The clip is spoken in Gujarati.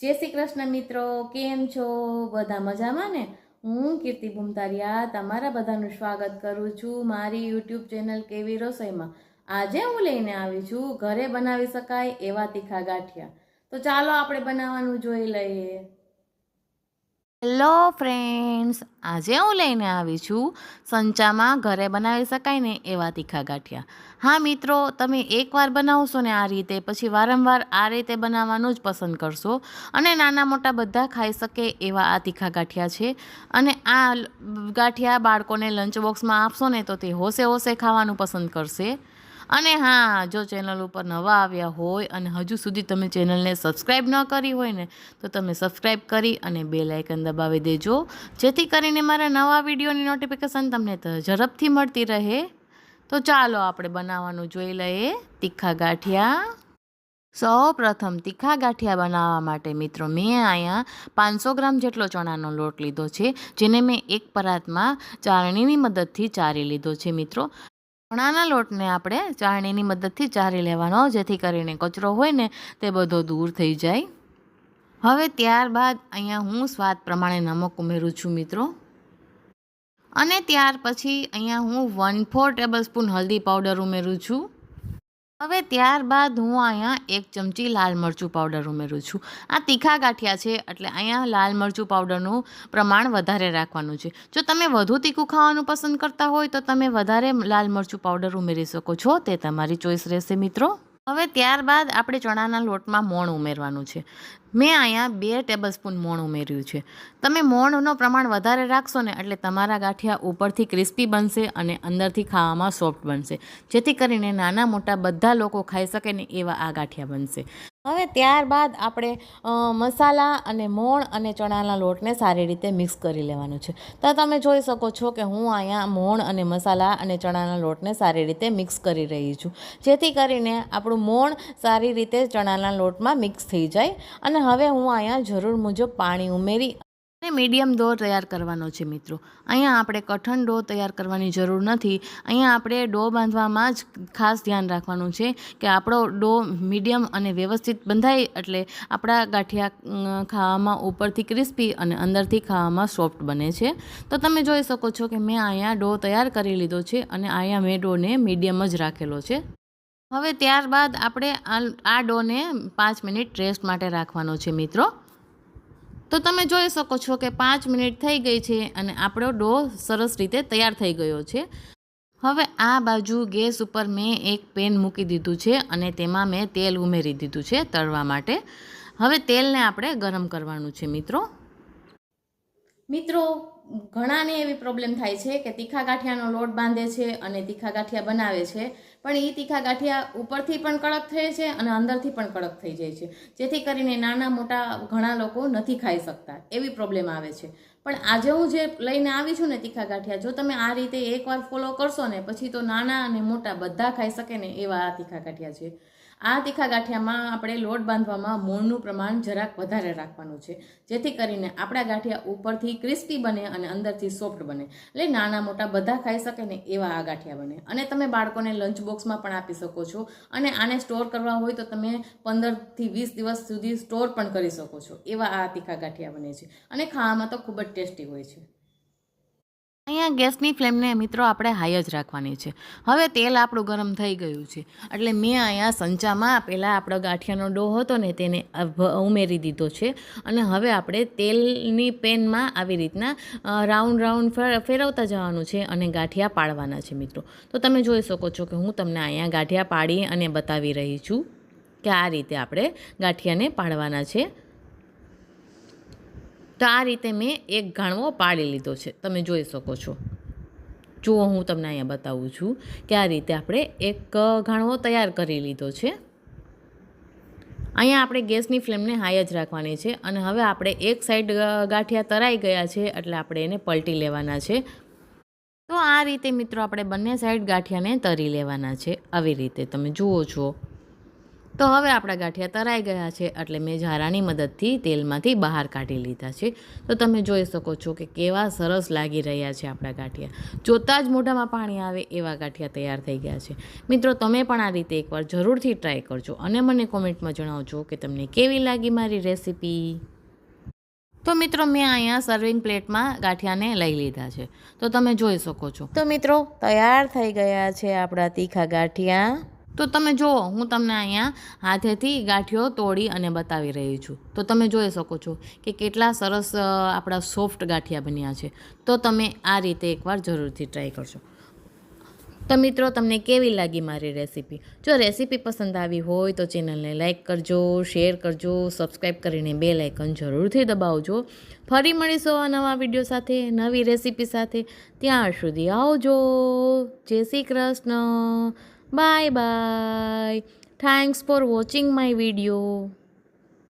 જય શ્રી કૃષ્ણ મિત્રો, કેમ છો? બધા મજામાં ને? હું કીર્તિ ભૂમતારિયા તમારા બધાનું સ્વાગત કરું છું મારી યુટ્યુબ ચેનલ કેવી રસોઈમાં. આજે હું લઈને આવી છું ઘરે બનાવી શકાય એવા તીખા ગાંઠિયા તો ચાલો આપણે બનાવવાનું જોઈ લઈએ. હેલો ફ્રેન્ડ્સ, આજે હું લઈને આવી છું સંચામાં ઘરે બનાવી શકાય ને એવા તીખા ગાંઠિયા. હા મિત્રો, તમે એકવાર બનાવશો ને આ રીતે, પછી વારંવાર આ રીતે બનાવવાનું જ પસંદ કરશો અને નાના મોટા બધા ખાઈ શકે એવા આ તીખા ગાંઠિયા છે. અને આ ગાંઠિયા બાળકોને લંચ બોક્સમાં આપશો ને તો તે હોશે હોશે ખાવાનું પસંદ કરશે. અને હા, જો ચેનલ ઉપર નવા આવ્યા હોય અને હજુ સુધી તમે ચેનલને સબસ્ક્રાઈબ ન કરી હોય ને, તો તમે સબસ્ક્રાઈબ કરી અને બે લાઇકન દબાવી દેજો. જેથી કરીને મારા નવા વિડીયોની નોટિફિકેશન તમને ઝડપથી મળતી રહે. તો ચાલો આપણે બનાવવાનું જોઈ લઈએ. તીખા ગાંઠિયા. સૌ પ્રથમ તીખા ગાંઠિયા બનાવવા માટે મિત્રો મેં અહીંયા પાંચસો ગ્રામ જેટલો ચણાનો લોટ લીધો છે, જેને મેં એક પરાતમાં ચાળણીની મદદથી ચારી લીધો છે મિત્રો. ચણાના લોટને આપણે ચાળણીની મદદથી ચારી લેવાનો, જેથી કરીને કચરો હોય ને તે બધો દૂર થઈ જાય. હવે ત્યારબાદ અહીંયા હું સ્વાદ પ્રમાણે નમક ઉમેરું છું મિત્રો. અને ત્યાર પછી અહીંયા હું વન ફોર ટેબલ સ્પૂન હલ્દી પાવડર ઉમેરું છું. હવે ત્યારબાદ હું અહીંયા એક ચમચી લાલ મરચું પાવડર ઉમેરું છું. આ તીખા ગાંઠિયા છે, એટલે અહીંયા લાલ મરચું પાવડરનું પ્રમાણ વધારે રાખવાનું છે. જો તમે વધુ તીખું ખાવાનું પસંદ કરતા હોય, તો તમે વધારે લાલ મરચું પાવડર ઉમેરી શકો છો. તે તમારી ચોઈસ રહેશે મિત્રો. હવે ત્યારબાદ આપણે ચણાના લોટમાં મોણ ઉમેરવાનું છે. મેં અહીંયા બે ટેબલ સ્પૂન મોણ ઉમેર્યું છે. તમે મોણનું પ્રમાણ વધારે રાખશો ને એટલે તમારા ગાંઠિયા ઉપરથી ક્રિસ્પી બનશે અને અંદરથી ખાવામાં સોફ્ટ બનશે. જેથી કરીને નાના મોટા બધા લોકો ખાઈ શકે ને એવા આ ગાંઠિયા બનશે. હવે ત્યારબાદ આપણે મસાલા અને મોણ અને ચણાના લોટને સારી રીતે મિક્સ કરી લેવાનું છે. તો તમે જોઈ શકો છો કે હું અહીંયા મોણ અને મસાલા અને ચણાના લોટને સારી રીતે મિક્સ કરી રહી છું. જેથી કરીને આપણું મોણ સારી રીતે ચણાના લોટમાં મિક્સ થઈ જાય અને હવે હું અહીંયા જરૂર મુજબ પાણી ઉમેરી અને મીડિયમ ડો તૈયાર કરવાનો છે મિત્રો. અહીંયા આપણે કઠણ ડો તૈયાર કરવાની જરૂર નથી. અહીંયા આપણે ડો બાંધવામાં જ ખાસ ધ્યાન રાખવાનું છે કે આપણો ડો મીડિયમ અને વ્યવસ્થિત બંધાય એટલે આપણા ગાંઠિયા ખાવામાં ઉપરથી ક્રિસ્પી અને અંદરથી ખાવામાં સોફ્ટ બને છે. તો તમે જોઈ શકો છો કે મેં અહીંયા ડો તૈયાર કરી લીધો છે અને અહીંયા મેં ડોને મીડિયમ જ રાખેલો છે. હવે ત્યારબાદ આપણે આ ડોને પાંચ મિનિટ રેસ્ટ માટે રાખવાનો છે, મિત્રો. તો તમે જોઈ શકો છો કે પાંચ મિનિટ થઈ ગઈ છે અને આપણો ડો સરસ રીતે તૈયાર થઈ ગયો છે. હવે આ બાજુ ગેસ ઉપર મેં એક પેન મૂકી દીધું છે અને તેમાં મેં તેલ ઉમેરી દીધું છે તળવા માટે. હવે તેલને આપણે ગરમ કરવાનું છે, મિત્રો. મિત્રો, ઘણાને એવી પ્રોબ્લેમ થાય છે કે તીખા ગાંઠિયાનો લોટ બાંધે છે અને તીખા ગાંઠિયા બનાવે છે. પણ એ તીખા ગાંઠિયા ઉપરથી પણ કડક થઈ છે અને અંદરથી પણ કડક થઈ જાય છે. જેથી કરીને નાના મોટા ઘણા લોકો નથી ખાઈ શકતા. એવી પ્રોબ્લેમ આવે છે. પણ આજે હું જે લઈને આવી છું ને તીખા ગાંઠિયા, જો તમે આ રીતે એકવાર ફોલો કરશો ને, પછી તો નાના અને મોટા બધા ખાઈ શકે ને એવા આ તીખા ગાંઠિયા છે. આ તીખા ગાંઠિયામાં આપણે લોટ બાંધવામાં મૂળનું પ્રમાણ જરાક વધારે રાખવાનું છે. જેથી કરીને આપણા ગાંઠિયા ઉપરથી ક્રિસ્પી બને અને અંદરથી સોફ્ટ બને. એટલે નાના મોટા બધા ખાઈ શકે ને એવા આ ગાંઠિયા બને. અને તમે બાળકોને લંચ બોક્સમાં પણ આપી શકો છો. અને આને સ્ટોર કરવા હોય તો તમે પંદરથી વીસ દિવસ સુધી સ્ટોર પણ કરી શકો છો. એવા આ તીખા ગાંઠિયા બને છે. અને ખાવામાં તો ખૂબ જ ટેસ્ટી હોય છે. અહીંયા ગેસની ફ્લેમને મિત્રો આપણે હાઈ જ રાખવાની છે. હવે તેલ આપણું ગરમ થઈ ગયું છે. એટલે મેં અહીંયા સંચામાં પહેલાં આપણો ગાંઠિયાનો ડો હતો ને તેને ઉમેરી દીધો છે. અને હવે આપણે તેલની પેનમાં આવી રીતના રાઉન્ડ રાઉન્ડ ફેરવતા જવાનું છે અને ગાંઠિયા પાડવાના છે મિત્રો. તો તમે જોઈ શકો છો કે હું તમને અહીંયા ગાંઠિયા પાડી અને બતાવી રહી છું કે આ રીતે આપણે ગાંઠિયાને પાડવાના છે. તો આ રીતે મેં એક ઘાણવો પાડી લીધો છે. તમે જોઈ શકો છો. જુઓ હું તમને અહીંયા બતાવું છું કે આ રીતે આપણે એક અ, ઘાણવો તૈયાર કરી લીધો છે. અહીંયા આપણે ગેસની ફ્લેમને હાઈ જ રાખવાની છે અને હવે આપણે એક સાઈડ ગાંઠિયા તરાઈ ગયા છે એટલે આપણે એને પલટી લેવાના છે. તો આ રીતે મિત્રો આપણે બંને સાઈડ ગાંઠિયાને તરી લેવાના છે. આવી રીતે તમે જુઓ છો. તો હવે આપણા ગાંઠિયા તરાઈ ગયા છે એટલે મેં ઝારાની મદદથી તેલમાંથી બહાર કાઢી લીધા છે. તો તમે જોઈ શકો છો કે કેવા સરસ લાગી રહ્યા છે આપણા ગાંઠિયા. જોતાં જ મોઢામાં પાણી આવે એવા ગાંઠિયા તૈયાર થઈ ગયા છે. મિત્રો, તમે પણ આ રીતે એકવાર જરૂરથી ટ્રાય કરજો અને મને કોમેન્ટમાં જણાવજો કે તમને કેવી લાગી મારી રેસીપી. તો મિત્રો, મેં અહીંયા સર્વિંગ પ્લેટમાં ગાંઠિયાને લઈ લીધા છે. તો તમે જોઈ શકો છો. તો મિત્રો, તૈયાર થઈ ગયા છે આપણા તીખા ગાંઠિયા. તો તમે જુઓ હું તમને અહીંયા હાથેથી ગાંઠિયો તોડી અને બતાવી રહી છું. તો તમે જોઈ શકો છો કે કેટલા સરસ આપણા સોફ્ટ ગાંઠિયા બન્યા છે. તો તમે આ રીતે એકવાર જરૂરથી ટ્રાય કરશો તો મિત્રો, તમને કેવી લાગી મારી રેસીપી? જો રેસીપી પસંદ આવી હોય તો ચેનલને લાઇક કરજો, શેર કરજો સબસ્ક્રાઈબ કરીને બે લાઇકન જરૂરથી દબાવજો. ફરી મળીશું આ નવા વીડિયો સાથે, નવી રેસીપી સાથે. ત્યાં સુધી આવજો. જય Shri Krishna. Bye bye. Thanks for watching my video.